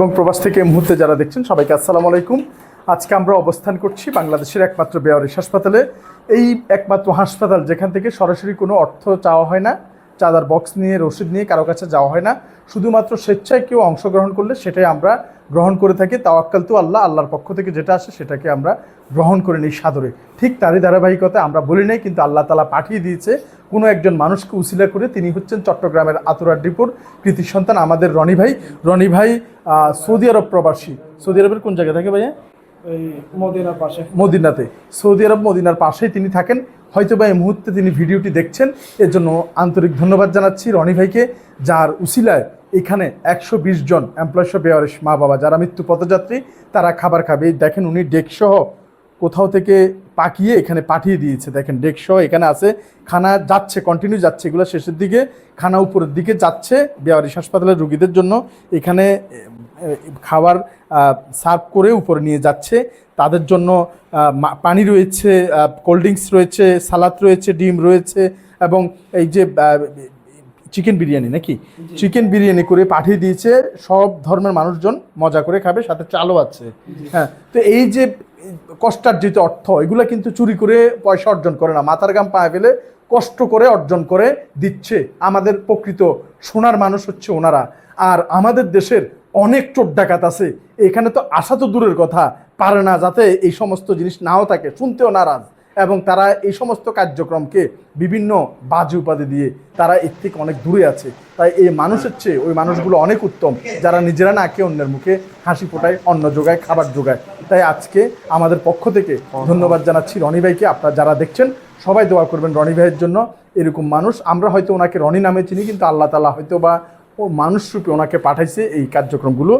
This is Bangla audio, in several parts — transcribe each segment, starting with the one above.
এবং প্রবাস থেকে মুহূর্তে যারা দেখছেন সবাইকে আসসালামু আলাইকুম। আজকে আমরা অবস্থান করছি বাংলাদেশের একমাত্র বেয়ারিশ হাসপাতালে। এই একমাত্র হাসপাতাল যেখান থেকে সরাসরি কোনো অর্থ চাওয়া হয় না, চাঁদার বক্স নিয়ে, রসিদ নিয়ে কারও কাছে যাওয়া হয় না। শুধুমাত্র স্বেচ্ছায় কেউ অংশগ্রহণ করলে সেটাই আমরা গ্রহণ করে থাকি তাওয়াক্কাল তো আল্লাহ আল্লাহর পক্ষ থেকে যেটা আসে সেটাকে আমরা গ্রহণ করে নিই সাদরে। ঠিক তারই ধারাবাহিকতা আমরা বলি নাই কিন্তু আল্লাহ তালা পাঠিয়ে দিয়েছে কোনো একজন মানুষকে উসিলা করে তিনি হচ্ছেন চট্টগ্রামের আতুরার ডিপুর কৃতি সন্তান আমাদের রনি ভাই। রনি ভাই সৌদি আরব প্রবাসী। সৌদি আরবের কোন জায়গায় থাকে ভাইয়া? ওই মদিনার পাশে। মদিনাতে। সৌদি আরব মদিনার পাশেই তিনি থাকেন। হয়তো বা এই মুহূর্তে তিনি ভিডিওটি দেখছেন এর জন্য আন্তরিক ধন্যবাদ জানাচ্ছি রনি ভাইকে যার উসিলায় এখানে একশো বিশ জন এমপ্লয়স বেয়ারিশ মা বাবা যারা মৃত্যু পথযাত্রী, তারা খাবার খাবে। দেখেন উনি ডেকসহ কোথাও থেকে পাকিয়ে এখানে পাঠিয়ে দিয়েছে। দেখেন ডেকসহ এখানে আছে, খানা যাচ্ছে কন্টিনিউ যাচ্ছে, এগুলো শেষের দিকে খানা উপরের দিকে যাচ্ছে বেয়ারিশ হাসপাতালের রুগীদের জন্য। এখানে খাবার সার্ভ করে উপরে নিয়ে যাচ্ছে। তাদের জন্য পানি রয়েছে কোল্ড ড্রিঙ্কস রয়েছে, সালাদ রয়েছে, ডিম রয়েছে এবং এই যে চিকেন বিরিয়ানি নাকি? চিকেন বিরিয়ানি করে পাঠিয়ে দিয়েছে সব ধর্মের মানুষজন মজা করে খাবে সাথে চালও আছে। হ্যাঁ তো এই যে কষ্টার্জিত অর্থ এগুলো কিন্তু চুরি করে পয়সা অর্জন করে না। মাথার গাম পায়ে ফেলে কষ্ট করে অর্জন করে দিচ্ছে। আমাদের প্রকৃত সোনার মানুষ হচ্ছে ওনারা। আর আমাদের দেশের অনেক চোর ডাকাত আছে। এখানে তো আসা তো দূরের কথা পারে না যাতে এই সমস্ত জিনিস নাও থাকে। শুনতেও নারাজ। এবং তারা এই সমস্ত কার্যক্রমকে বিভিন্ন বাজে উপাধি দিয়ে তারা এর থেকে অনেক দূরে আছে। তাই এই মানুষের চেয়ে ওই মানুষগুলো অনেক উত্তম, যারা নিজেরা না খেয়ে অন্যের মুখে হাসি ফোটায়, অন্ন যোগায়, খাবার যোগায়। তাই আজকে আমাদের পক্ষ থেকে ধন্যবাদ জানাচ্ছি রনি ভাইকে। আপনারা যারা দেখছেন, সবাই দোয়া করবেন রনি ভাইয়ের জন্য। এরকম মানুষ, আমরা হয়তো ওনাকে রনি নামে চিনি, কিন্তু আল্লাহ তালা হয়তো বা ও মানুষ রূপে ওনাকে পাঠাইছে এই কার্যক্রমগুলো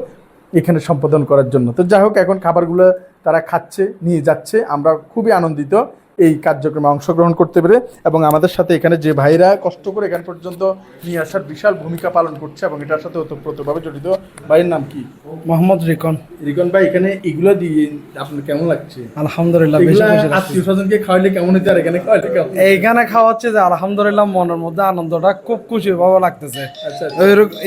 এখানে সম্পাদন করার জন্য। তো যাই হোক, এখন খাবারগুলো তারা খাচ্ছে, নিয়ে যাচ্ছে। আমরা খুবই আনন্দিত এই কার্যক্রমে অংশগ্রহণ করতে পেরে এবং আমাদের সাথে এখানে যে ভাইরা কষ্ট করে এখান পর্যন্ত নিয়ে আসার বিশাল ভূমিকা পালন করছে এবং এটার সাথে ওতপ্রোতভাবে জড়িত। ভাইয়ের নাম কি? মোহাম্মদ রিকন। রিকন ভাই এখানে এগুলো দিয়ে আপনার কেমন লাগছে? আলহামদুলিল্লাহ। আত্মীয় স্বজনকে খাওয়াইলে কেমন হচ্ছে আর এখানে খাওয়াইলে কেমন? এইখানে খাওয়াচ্ছে যে আলহামদুলিল্লাহ মনের মধ্যে আনন্দটা খুব খুশি ভাবে লাগতেছে। আচ্ছা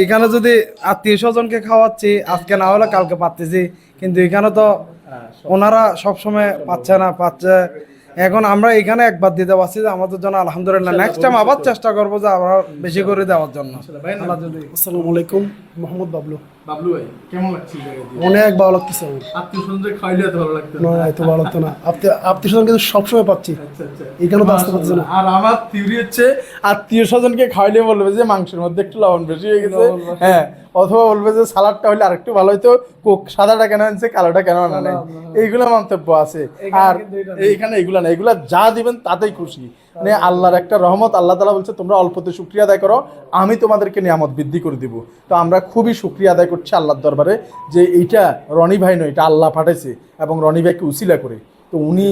এখানে যদি আত্মীয় স্বজনকে খাওয়াচ্ছি আজকে না হলে কালকে পাচ্ছি কিন্তু এখানে তো হ্যাঁ, ওনারা সবসময় পাচ্ছে না পাচ্ছে এখন আমরা এখানে একবার দিতে পারছি যে আমাদের জন্য আলহামদুলিল্লাহ নেক্সট টাইম আবার চেষ্টা করব যে আবার বেশি করে দেওয়ার জন্য? আসসালামু আলাইকুম মোহাম্মদ বাবলু। বাবলু ভাই কেমন লাগছে এই জায়গা দিয়ে? অনেক ভালো লাগতেছে আমার। আত্মীয় স্বজনদের খাওয়াইলে এত ভালো লাগতো না। না এত ভালো লাগতো না। আত্মীয় স্বজন কিন্তু সবসময় পাচ্ছি। আচ্ছা, আচ্ছা। এখানে তো আসতে পারতেছে না। আর আমার থিওরি হচ্ছে আত্মীয় স্বজনকে খাওয়াইলে বলবে যে মাংসের মধ্যে একটু লবণ বেশি হয়ে গেছে। হ্যাঁ অথবা বলবে যে সালাডটা হলে আরেকটু ভালো হয়তো কোক সাদাটা কেন আনছে কালোটা কেন আনা নাই। এইগুলো মন্তব্য আছে। আর এইখানে এগুলো না এগুলা যা দিবেন তাতেই খুশি। মানে আল্লাহর একটা রহমত, আল্লাহ তালা বলছে, তোমরা অল্পতে শুক্রিয়া আদায় করো, আমি তোমাদেরকে নিয়ামত বৃদ্ধি করে দিব। তো আমরা খুবই শুক্রিয়া আদায় করছি আল্লাহর দরবারে যে এইটা রনি ভাই নয়, এটা আল্লাহ পাঠাইছে এবং রনি ভাইকে উসিলা করে। তো উনি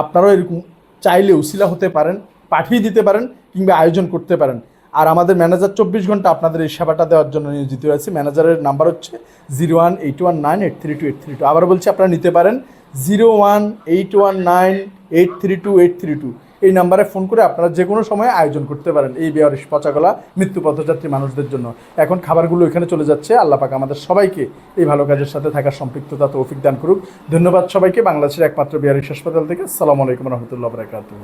আপনারাও এরকম চাইলে উসিলা হতে পারেন, পাঠিয়ে দিতে পারেন কিংবা আয়োজন করতে পারেন। আর আমাদের ম্যানেজার চব্বিশ ঘণ্টা আপনাদের এই সেবাটা দেওয়ার জন্য নিয়োজিত রয়েছে। ম্যানেজারের নাম্বার হচ্ছে zero one eight one nine eight three two eight three two. আবার বলছি, আপনারা নিতে পারেন zero one eight one nine eight three two eight three two. এই নাম্বারে ফোন করে আপনারা যে কোনো সময় আয়োজন করতে পারেন এই বেয়ারিশ পচাগলা মৃত্যু পথযাত্রী মানুষদের জন্য। এখন খাবারগুলো এখানে চলে যাচ্ছে। আল্লাহ পাক আমাদের সবাইকে এই ভালো কাজের সাথে থাকার সম্পৃক্ততা, তৌফিক দান করুক। ধন্যবাদ সবাইকে। বাংলাদেশের একমাত্র বিহারিশ হাসপাতাল থেকে আসসালামু আলাইকুম রহমতুল্লাহ বরাকাতুহ।